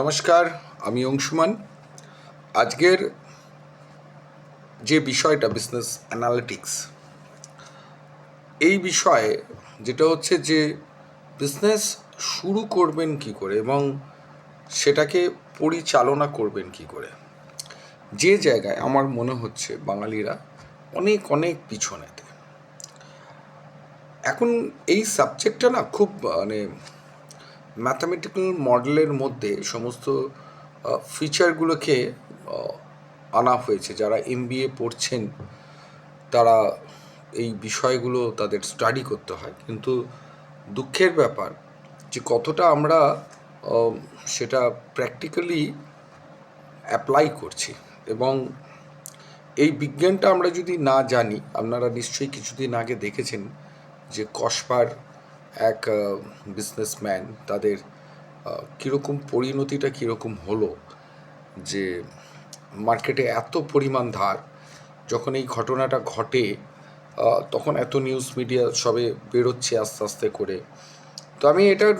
নমস্কার, আমি অংশুমান। আজকের যে বিষয়টা বিজনেস অ্যানালিটিক্স এই বিষয়ে যেটা হচ্ছে যে বিজনেস শুরু করবেন কি করে এবং সেটাকে পরিচালনা করবেন কি করে, যে জায়গায় আমার মনে হচ্ছে বাঙালিরা অনেক অনেক পিছনেতে। এখন এই সাবজেক্টটা না খুব মানে ম্যাথামেটিক্যাল মডেলের মধ্যে সমস্ত ফিচারগুলোকে আনা হয়েছে। যারা এম পড়ছেন, তারা এই বিষয়গুলো তাদের স্টাডি করতে হয়। কিন্তু দুঃখের ব্যাপার যে কতটা আমরা সেটা প্র্যাকটিক্যালি অ্যাপ্লাই করছি। এবং এই বিজ্ঞানটা আমরা যদি না জানি, আপনারা নিশ্চয়ই কিছুদিন আগে দেখেছেন যে কসবার এক বিজনেসম্যান তাদের কীরকম পরিণতিটা কীরকম হলো যে মার্কেটে এত পরিমাণ ধার, যখন এই ঘটনাটা ঘটে তখন এত নিউজ মিডিয়া সবে বেরোচ্ছে আস্তে আস্তে করে। তো আমি এটার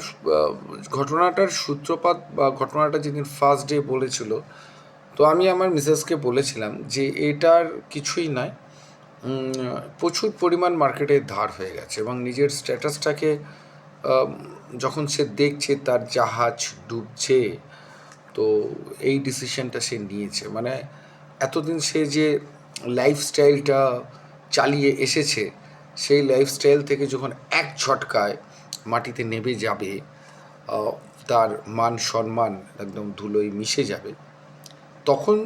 ঘটনাটার সূত্রপাত বা ঘটনাটা যেদিন ফার্স্ট ডে বলেছিল, তো আমি আমার মিসেসকে বলেছিলাম যে এটার কিছুই নয় প্রচুর পরিমাণ মার্কেটে ধার হয়ে গেছে এবং নিজের স্ট্যাটাসটাকে যখন সে দেখছে তার জাহাজ ডুবছে, তো এই ডিসিশনটা সে নিয়েছে। মানে এতদিন সে যে লাইফস্টাইলটা চালিয়ে এসেছে, সেই লাইফস্টাইল থেকে যখন এক ঝটকায় মাটিতে নেমে যাবে তার মান সম্মান একদম ধুলোয় মিশে যাবে, তখন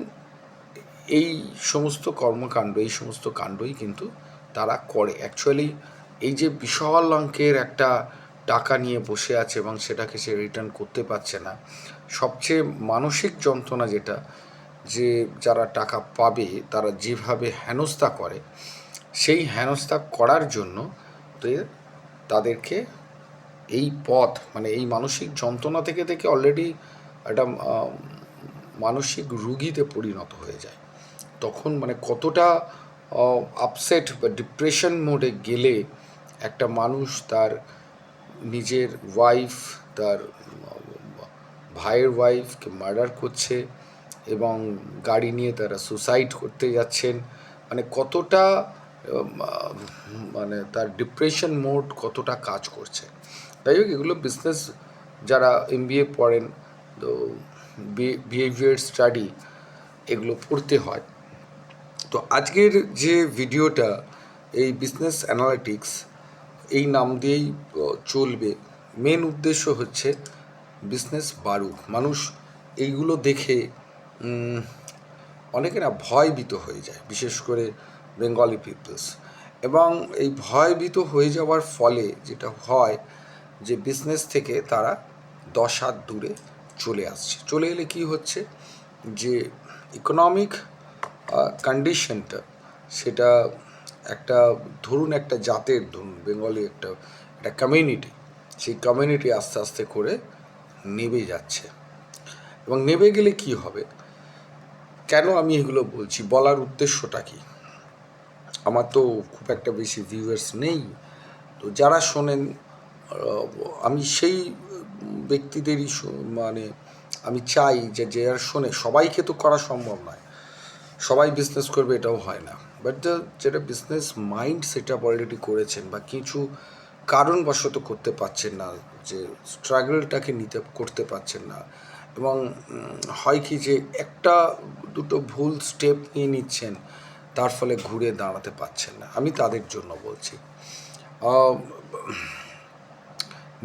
এই সমস্ত কর্মকাণ্ড, এই সমস্ত কাণ্ডই কিন্তু তারা করে। অ্যাকচুয়ালি এই যে বিশাল অঙ্কের একটা টাকা নিয়ে বসে আছে এবং সেটাকে সে রিটার্ন করতে পারছে না, সবচেয়ে মানসিক যন্ত্রণা যেটা, যে যারা টাকা পাবে, তারা যেভাবে হেনস্থা করে, সেই হেনস্থা করার জন্য তাদেরকে এই পথ মানে এই মানসিক যন্ত্রণা থেকে থেকে অলরেডি একটা মানসিক রুগীতে পরিণত হয়ে যায়। তখন মানে কতটা আপসেট বা ডিপ্রেশন মোডে গেলে একটা মানুষ তার নিজের ওয়াইফ তার, ভাইয়ের ওয়াইফকে মার্ডার করছে এবং গাড়ি নিয়ে তারা সুসাইড করতে যাচ্ছেন। মানে কতটা মানে তার ডিপ্রেশন মোড কতটা কাজ করছে। তাই হোক, এগুলো বিজনেস যারা এম বি এ পড়েন, তো বিহেভিয়ার স্টাডি এগুলো পড়তে হয়। তো আজকের যে ভিডিওটা, এই বিজনেস অ্যানালিটিক্স এই নাম দিয়েই চলবে। মেন উদ্দেশ্য হচ্ছে বিজনেস বাড়ুক। মানুষ এইগুলো দেখে অনেকে না ভয়ভীত হয়ে যায়, বিশেষ করে বেঙ্গলি পিপলস এবং এই ভয়ভীত হয়ে যাওয়ার ফলে যেটা হয় যে বিজনেস থেকে তারা দশ হাত দূরে চলে আসছে। চলে এলে কি হচ্ছে? যে ইকোনমিক কন্ডিশনটা সেটা একটা ধরুন একটা জাতের, ধরুন বেঙ্গলি একটা একটা কমিউনিটি সেই কমিউনিটি আস্তে আস্তে করে নেবে যাচ্ছে। এবং নেবে গেলে কি হবে? কেন আমি এগুলো বলছি? বলার উদ্দেশ্যটা কি? আমার তো খুব একটা বেশি ভিউয়ার্স নেই। তো যারা শোনেন আমি সেই ব্যক্তিদেরই মানে আমি চাই যে যারা শোনে, সবাইকে তো করা সম্ভব নয়। সবাই বিজনেস করবে এটাও হয় না। বাট যেটা business mind set up already করেছেন বা কিছু কারণবশত করতে পারছেন না, যে স্ট্রাগলটাকে নিতে, করতে পারছেন না। এবং হয় কি যে একটা, দুটো ভুল স্টেপ নিয়ে নিচ্ছেন, তার ফলে ঘুরে দাঁড়াতে পারছেন না। আমি তাদের জন্য বলছি।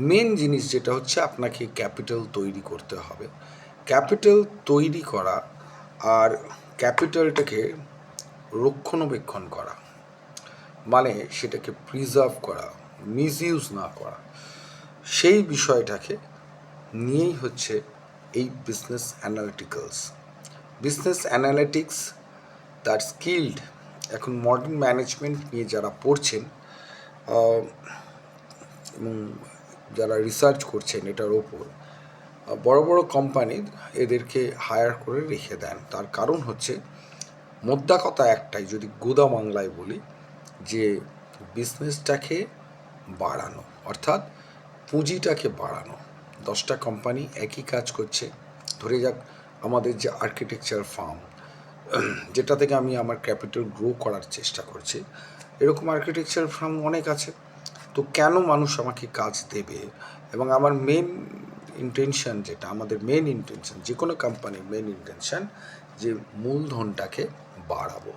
মেন জিনিস যেটা হচ্ছে, আপনাকে ক্যাপিটাল তৈরি করতে হবে। ক্যাপিটাল তৈরি করা আর ক্যাপিটালটাকে রক্ষণাবেক্ষণ করা মানে সেটাকে প্রিজার্ভ করা মিসইউজ না করা, সেই বিষয়টাকে নিয়েই হচ্ছে এই বিজনেস অ্যানালিটিক্যালস বিজনেস অ্যানালিটিক্স তার স্কিল্ড এখন মডার্ন ম্যানেজমেন্ট নিয়ে যারা পড়ছেন এবং যারা রিসার্চ করছেন এটার ওপর বড় বড় কোম্পানি এদেরকে হায়ার করে রেখে দেন। তার কারণ হচ্ছে, মোদ্দা কথা একটাই, যদি গোদা বাংলায় বলি, যে বিজনেসটাকে বাড়ানো, অর্থাৎ পুঁজিটাকে বাড়ানো। দশটা কোম্পানি একই কাজ করছে। ধরে যাক, আমাদের যে আর্কিটেকচার ফার্ম যেটা থেকে আমি আমার ক্যাপিটাল গ্রো করার চেষ্টা করছি, এরকম আর্কিটেকচার ফার্ম অনেক আছে। তো কেন মানুষ আমাকে কাজ দেবে? এবং আমার মেন ইন্টেনশন যেটা, আমাদের মেন ইন্টেনশন যে কোনো কোম্পানির মেন ইন্টেনশন যে মূলধনটাকে বাড়াবো।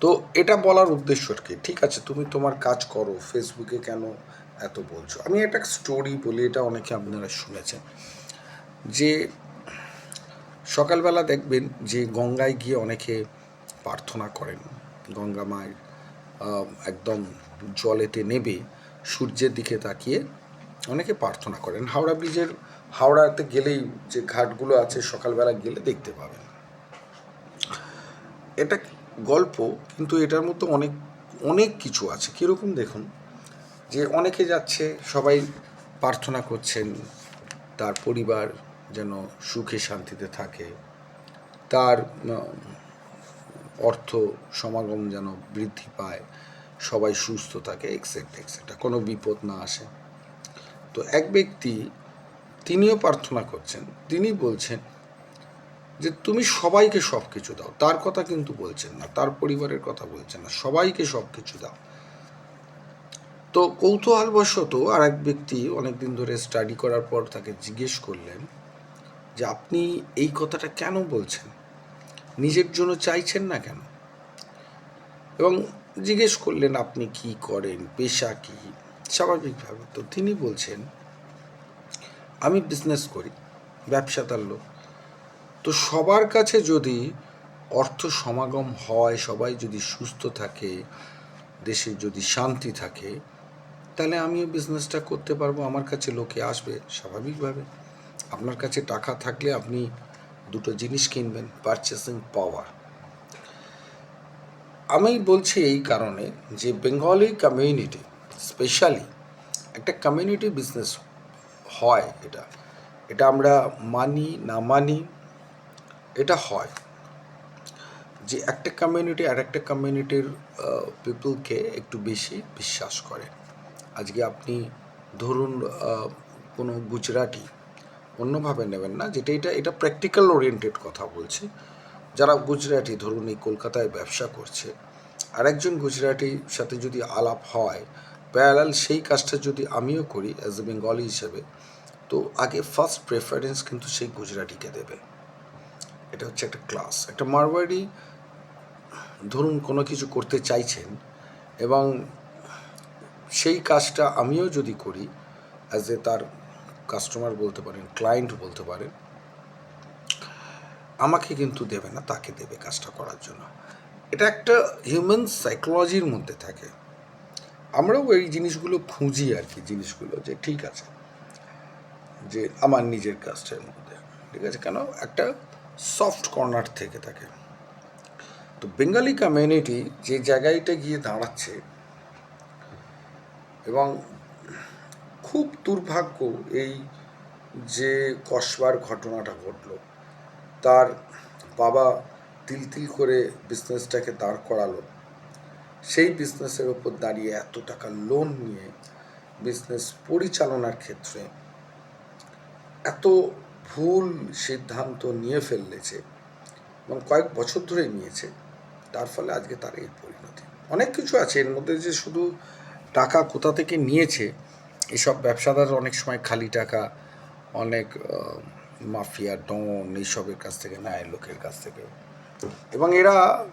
তো এটা বলার উদ্দেশ্য কি? ঠিক আছে, তুমি তোমার কাজ করো ফেসবুকে কেন এত বলছো? আমি একটা স্টোরি বলি, এটা অনেকে আপনারা শুনেছেন। যে সকালবেলা দেখবেন যে গঙ্গায় গিয়ে অনেকে প্রার্থনা করেন। গঙ্গা মায়ের একদম জলেতে নেবে, সূর্যের দিকে তাকিয়ে অনেকে প্রার্থনা করেন। হাওড়া ব্রিজের, হাওড়াতে গেলেই যে ঘাটগুলো আছে, সকালবেলা গেলে দেখতে পাবেন। এটা গল্প, কিন্তু এটার মধ্যে অনেক অনেক কিছু আছে। কীরকম দেখুন, যে অনেকে যাচ্ছে, সবাই প্রার্থনা করছেন, তার পরিবার যেন সুখে শান্তিতে থাকে, তার অর্থ সমাগম যেন বৃদ্ধি পায়, সবাই সুস্থ থাকে এক্সেট্রা এক্সেট্রা কোনো বিপদ না আসে। তো এক ব্যক্তি তিনিও প্রার্থনা করছেন, তিনি বলছেন যে তুমি সবাইকে সব কিছু দাও। তার কথা কিন্তু বলছেন না, তার পরিবারের কথা বলছেন না, সবাইকে সব কিছু দাও। তো কৌতূহলবশত আর এক ব্যক্তি অনেকদিন ধরে স্টাডি করার পর তাকে জিজ্ঞেস করলেন যে আপনি এই কথাটা কেন বলছেন? নিজের জন্য চাইছেন না কেন? এবং জিজ্ঞেস করলেন, আপনি কি করেন? পেশা কি? স্বাভাবিকভাবে তো তিনি বলছেন, আমি বিজনেস করি ব্যবসাদার লোক। তো সবার কাছে যদি অর্থ সমাগম হয়, সবাই যদি সুস্থ থাকে, দেশে যদি শান্তি থাকে, তাহলে আমিও বিজনেসটা করতে পারব। আমার কাছে লোকে আসবে স্বাভাবিকভাবে। আপনার কাছে টাকা থাকলে আপনি দুটো জিনিস কিনবেন পারচেসিং পাওয়ার আমি বলছি এই কারণে যে বেঙ্গলি কমিউনিটি স্পেশালি একটা কমিউনিটি বিজনেস হয় এটা। এটা আমরা মানি না মানি, এটা হয় যে একটা কমিউনিটি আর একটা কমিউনিটির পিপলকে একটু বেশি বিশ্বাস করে। আজকে আপনি ধরুন কোনো গুজরাটি, অন্যভাবে নেবেন না, যেটা এটা এটা প্র্যাকটিক্যাল ওরিয়েন্টেড কথা বলছি। যারা গুজরাটি, ধরুন এই কলকাতায় ব্যবসা করছে, আরেকজন গুজরাটির সাথে যদি আলাপ হয় প্যারালাল সেই কাজটা যদি আমিও করি অ্যাজ এ বেঙ্গলি হিসেবে, তো আগে ফার্স্ট প্রেফারেন্স কিন্তু সেই গুজরাটিকে দেবে। এটা হচ্ছে একটা ক্লাস একটা মারওয়াড়ি ধরুন কোনো কিছু করতে চাইছেন এবং সেই কাজটা আমিও যদি করি অ্যাজ এ তার কাস্টমার বলতে পারেন ক্লায়েন্ট বলতে পারেন, আমাকে কিন্তু দেবে না, তাকে দেবে কাজটা করার জন্য। এটা একটা হিউম্যান সাইকোলজির মধ্যে থাকে। আমরাও এই জিনিসগুলো খুঁজি আর কি, জিনিসগুলো যে ঠিক আছে, যে আমার নিজের কাজটার মধ্যে, ঠিক আছে? কেন? একটা সফট কর্নার থেকে থাকে। তো বেঙ্গালি কমিউনিটি যে জায়গাটা গিয়ে দাঁড়াচ্ছে এবং খুব দুর্ভাগ্য এই যে কসবার ঘটনাটা ঘটলো, তার বাবা তিল তিল করে বিজনেসটাকে দাঁড় করালো সেই বিজনেসের ওপর দাঁড়িয়ে এত টাকা লোন নিয়ে বিজনেস পরিচালনার ক্ষেত্রে এত ভুল সিদ্ধান্ত নিয়ে ফেললেছে এবং কয়েক বছর ধরে নিয়েছে, তার ফলে আজকে তার এই পরিণতি। অনেক কিছু আছে, এর মধ্যে যে শুধু টাকা কোথা থেকে নিয়েছে, এসব ব্যবসাদার অনেক সময় খালি টাকা, অনেক মাফিয়া, ডন, এইসবের কাছ থেকে নেয়, লোকের কাছ থেকে। এবং এরা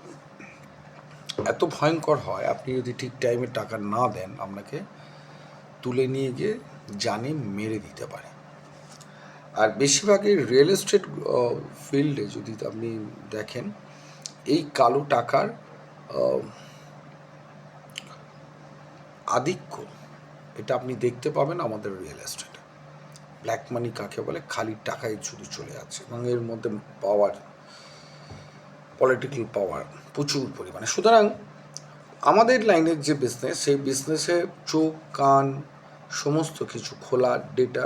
এত ভয়ঙ্কর হয়, আপনি যদি ঠিক টাইমে টাকা না দেন আপনাকে, তুলে নিয়ে গিয়ে জানে মেরে দিতে পারে। আর বেশিরভাগই রিয়েল এস্টেট ফিল্ডে যদি আপনি দেখেন, এই কালো টাকার আধিক্য, এটা আপনি দেখতে পাবেন আমাদের রিয়েল এস্টেটে ব্ল্যাক মানি কাকে বলে? খালি টাকায় শুধু চলে যাচ্ছে এবং এর মধ্যে পাওয়ার পলিটিক্যাল পাওয়ার প্রচুর পরিমাণে। সুতরাং আমাদের লাইনের যে বিজনেস সেই বিজনেসে চোখ, কান, সমস্ত কিছু খোলা ডেটা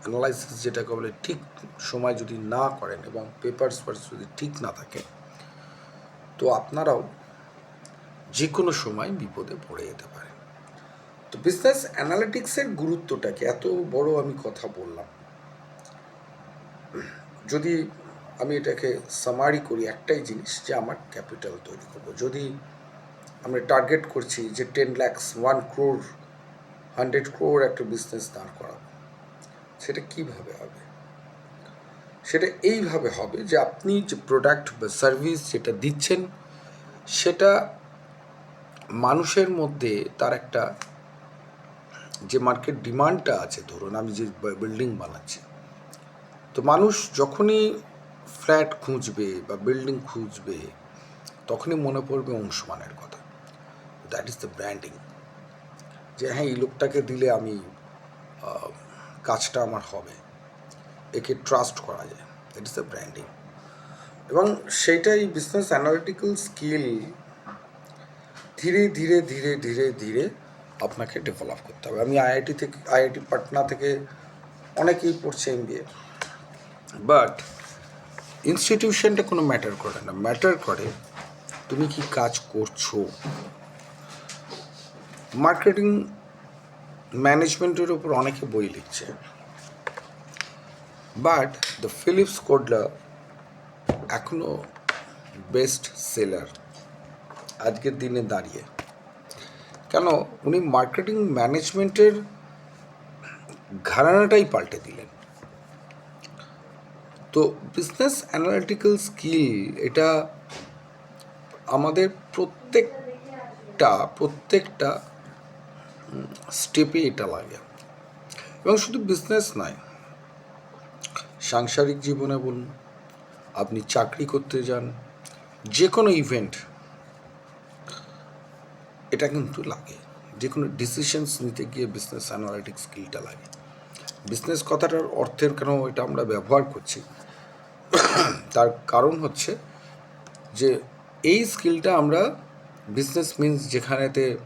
অ্যানালাইসিস যেটাকে বলে ঠিক সময় যদি না করেন এবং পেপারস যদি ঠিক না থাকে, তো আপনারাও যে কোনো সময় বিপদে পড়ে যেতে পারেন। তো বিজনেস অ্যানালিটিক্সের গুরুত্বটাকে, এত বড় আমি কথা বললাম। যদি আমি এটাকে সামারি করি একটাই জিনিস যে আমার ক্যাপিটাল তৈরি করব। যদি আমরা টার্গেট করছি যে ten lakhs one crore hundred crore একটা বিজনেস দাঁড় করাবো, সেটা কীভাবে হবে? সেটা এইভাবে হবে যে আপনি যে প্রোডাক্ট বা সার্ভিস যেটা দিচ্ছেন, সেটা মানুষের মধ্যে তার একটা যে মার্কেট ডিমান্ডটা আছে, ধরুন আমি যে বিল্ডিং বানাচ্ছি, তো মানুষ যখনই ফ্ল্যাট খুঁজবে বা বিল্ডিং খুঁজবে, তখনই মনে পড়বে অংশমানের কথা। দ্যাট ইজ দ্য ব্র্যান্ডিং যে হ্যাঁ এই লোকটাকে দিলে আমি কাজটা আমার হবে। একে ট্রাস্ট করা যায়। দ্যাট ইজ দ্য ব্র্যান্ডিং এবং সেইটাই বিজনেস অ্যানালিটিক্যাল স্কিল ধীরে ধীরে ধীরে ধীরে ধীরে আপনাকে ডেভেলপ করতে হবে। আমি আইআইটি থেকে আইআইটি পাটনা থেকে অনেকেই পড়ছে এম বাট ইনস্টিটিউশনটা কোনো ম্যাটার করে না। ম্যাটার করে তুমি কি কাজ করছ? মার্কেটিং ম্যানেজমেন্টের উপর অনেকে বই লিখছে। বাট দ্য ফিলিপস কোডলা এখনও বেস্ট সেলার আজকের দিনে দাঁড়িয়ে। কেন? উনি মার্কেটিং ম্যানেজমেন্টের ঘরানাটাই পাল্টে দিলেন। তো বিজনেস অ্যানালিটিক্যাল স্কিল এটা আমাদের প্রত্যেকটা প্রত্যেকটা স্টেপে এটা লাগে। এবং শুধু বিজনেস নয়, সাংসারিক জীবনে বলুন, আপনি চাকরি করতে যান যে কোনো ইভেন্ট এটা কিন্তু লাগে। যে কোনো ডিসিশনস নিতে গিয়ে বিজনেস অ্যানালিটিক স্কিলটা লাগে। বিজনেস কথাটার অর্থের কেন এটা আমরা ব্যবহার করছি? তার কারণ হচ্ছে যে এই স্কিলটা আমরা বিজনেস মিনস যেখানেতে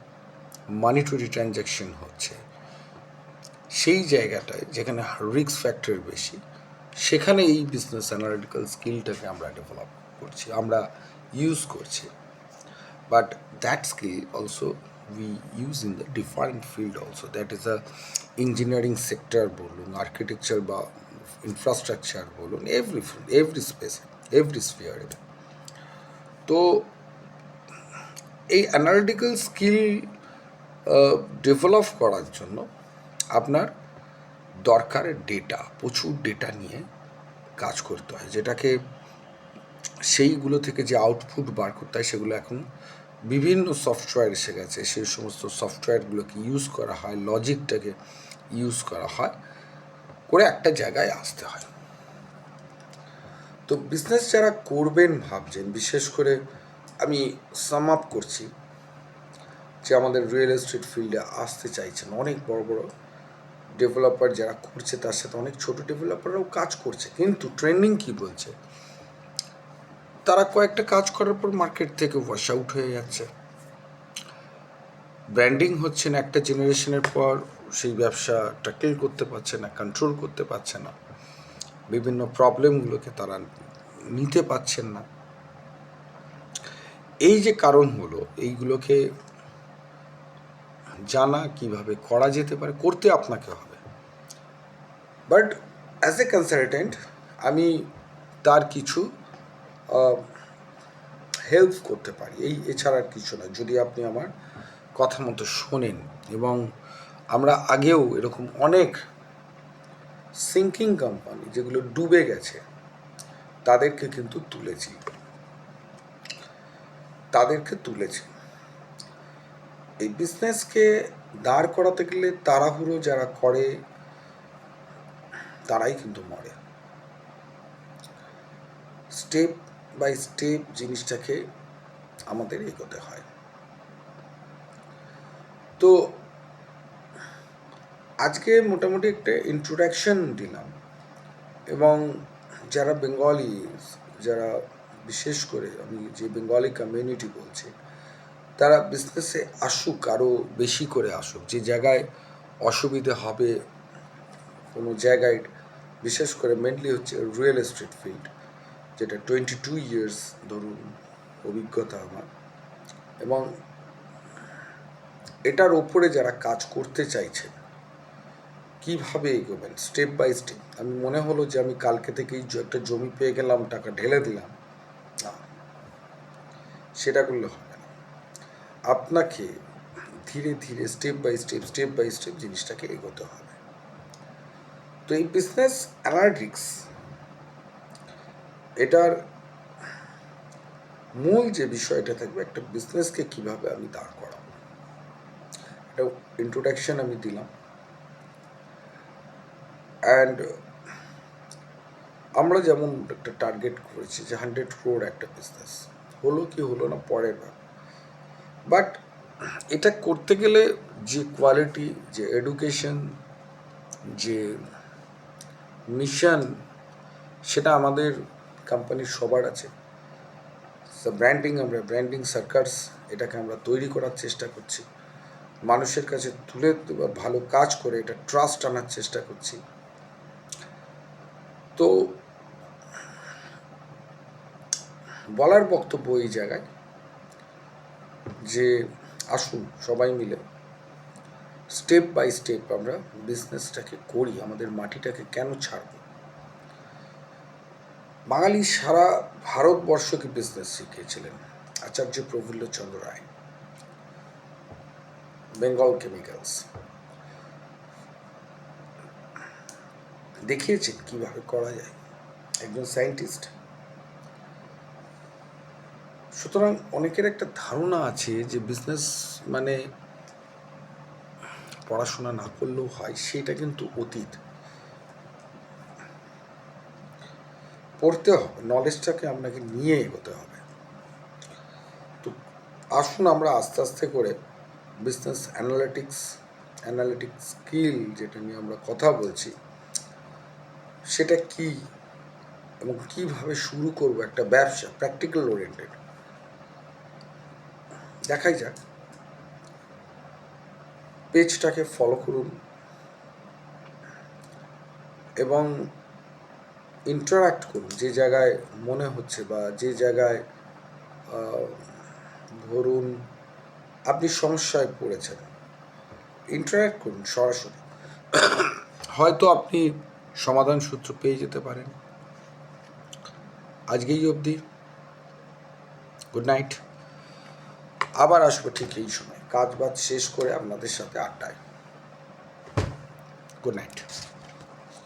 মানিটরি ট্রানজ্যাকশন হচ্ছে, সেই জায়গাটায় যেখানে রিস্ক ফ্যাক্টর বেশি, সেখানে এই বিজনেস অ্যানালিটিক্যাল স্কিলটাকে আমরা ডেভেলপ করছি, আমরা ইউজ করছি। But that skill also we use in the different field also that is a engineering sector বলুন architecture বা infrastructure বলুন field, every space every sphere তো এই অ্যানালিটিক্যাল স্কিল ডেভেলপ করার জন্য আপনার দরকার ডেটা প্রচুর ডেটা নিয়ে কাজ করতে হয় যেটাকে সেইগুলো থেকে যে আউটপুট বার করতে হয় সেগুলো এখন বিভিন্ন সফটওয়্যার এসে গেছে সেই সমস্ত সফটওয়্যারগুলোকে ইউজ করা হয় লজিকটাকে ইউজ করা হয়, করে একটা জায়গায় আসতে হয়। তো বিজনেস যারা করবেন ভাবছেন, বিশেষ করে আমি সাম আপ করছি, যে আমাদের রিয়েল এস্টেট ফিল্ডে আসতে চাইছেন অনেক বড় বড় ডেভেলপার যারা করছে, তার সাথে অনেক ছোট ডেভেলপাররাও কাজ করছে, কিন্তু ট্রেন্ডিং কি বলছে? তারা কয়েকটা কাজ করার পর মার্কেট থেকে ওয়াশ আউট হয়ে যাচ্ছে। ব্র্যান্ডিং হচ্ছে না, একটা জেনারেশনের পর সেই ব্যবসা ট্যাকেল করতে পারছে না কন্ট্রোল করতে পারছে না। বিভিন্ন প্রবলেমগুলোকে তারা নিতে পারছেন না। এই যে কারণগুলো এইগুলোকে জানা কীভাবে করা যেতে পারে, করতে আপনাকে হবে। বাট অ্যাজ এ কনসালটেন্ট আমি তার কিছু হেল্প করতে পারি। এই এছাড়া আর কিছু না। যদি আপনি আমার কথা মতো শোনেন এবং আমরা আগেও এরকম অনেক সিঙ্কিং কোম্পানি যেগুলো ডুবে গেছে, তাদেরকে কিন্তু তুলেছি। তাদেরকে তুলেছি। এই বিজনেসকে দাঁড় করাতে গেলে তাড়াহুড়ো যারা করে, তারাই কিন্তু মরে। স্টেপ বাই স্টেপ জিনিসটাকে আমাদের এগোতে হয়। তো আজকে মোটামুটি একটা ইন্ট্রোডাকশন দিলাম এবং যারা বেঙ্গলি যারা বিশেষ করে আমি যে বেঙ্গলি কমিউনিটি বলছি, তারা বিজনেসে আসুক আরও বেশি করে আসুক, যে জায়গায় অসুবিধে হবে কোনো জায়গায়, বিশেষ করে মেনলি হচ্ছে রিয়েল এস্টেট ফিল্ড যেটা টোয়েন্টি টু ইয়ার্স ধরুন অভিজ্ঞতা আমার। এবং এটার ওপরে যারা কাজ করতে চাইছেন, কীভাবে এগোবেন? স্টেপ বাই স্টেপ আমি মনে হলো যে আমি কালকে থেকেই একটা জমি পেয়ে গেলাম, টাকা ঢেলে দিলাম। সেটা করলে হবে না। আপনাকে ধীরে ধীরে step by step step by step জিনিসটাকে এগোতে হবে। তো এই বিজনেস অ্যানালিটিক্স এটার মূল যে বিষয়টা থাকবে, একটা বিজনেসকে কীভাবে আমি দাঁড় করাবো, একটা ইন্ট্রোডাকশন আমি দিলাম। অ্যান্ড আমরা যেমন একটা টার্গেট করেছি যে হান্ড্রেড ক্রোড একটা বিজনেস হলো কি হলো না পরের ব্যাপার বাট এটা করতে গেলে যে কোয়ালিটি যে এডুকেশন যে মিশন সেটা আমাদের কোম্পানির সবার আছে। ব্র্যান্ডিং আমরা ব্র্যান্ডিং সার্কাস এটাকে আমরা তৈরি করার চেষ্টা করছি। মানুষের কাছে তুলে ভালো কাজ করে এটা ট্রাস্ট আনার চেষ্টা করছি। তো, বলার বক্তব্য এই জায়গায় যে, আসুন সবাই মিলে স্টেপ বাই স্টেপ আমরা বিজনেসটাকে করি, আমাদের মাটিটাকে কেন ছাড়ব? বাঙালি সারা ভারতবর্ষকে বিজনেস শিখিয়েছিলেন। আচার্য প্রফুল্ল চন্দ্র রায় বেঙ্গল কেমিক্যালস দেখিয়েছেন কীভাবে করা যায়। একজন সায়েন্টিস্ট সুতরাং অনেকের একটা ধারণা আছে যে বিজনেস মানে পড়াশোনা না করলেও হয়, সেটা কিন্তু অতীত। পড়তে হবে নলেজটাকে আপনাকে নিয়ে এগোতে হবে। তো আসুন আমরা আস্তে আস্তে করে বিজনেস অ্যানালিটিক্স অ্যানালিটিক স্কিল যেটা নিয়ে আমরা কথা বলছি, সেটা কি এবং কীভাবে শুরু করব একটা ব্যবসা প্র্যাকটিক্যাল ওরিয়েন্টেড দেখাই যাক। পেজটাকে ফলো করুন এবং ইন্টারাক্ট করুন, যে জায়গায় মনে হচ্ছে বা যে জায়গায় ধরুন আপনি সমস্যায় পড়েছেন ইন্টারাক্ট করুন সরাসরি। হয়তো আপনি সমাধান সূত্র পেয়ে যেতে পারেন। আজকেই অবধি। গুড নাইট আবার আসব ঠিক এই সময়। কাজ বাজ শেষ করে আপনাদের সাথে আড্ডায়। Good night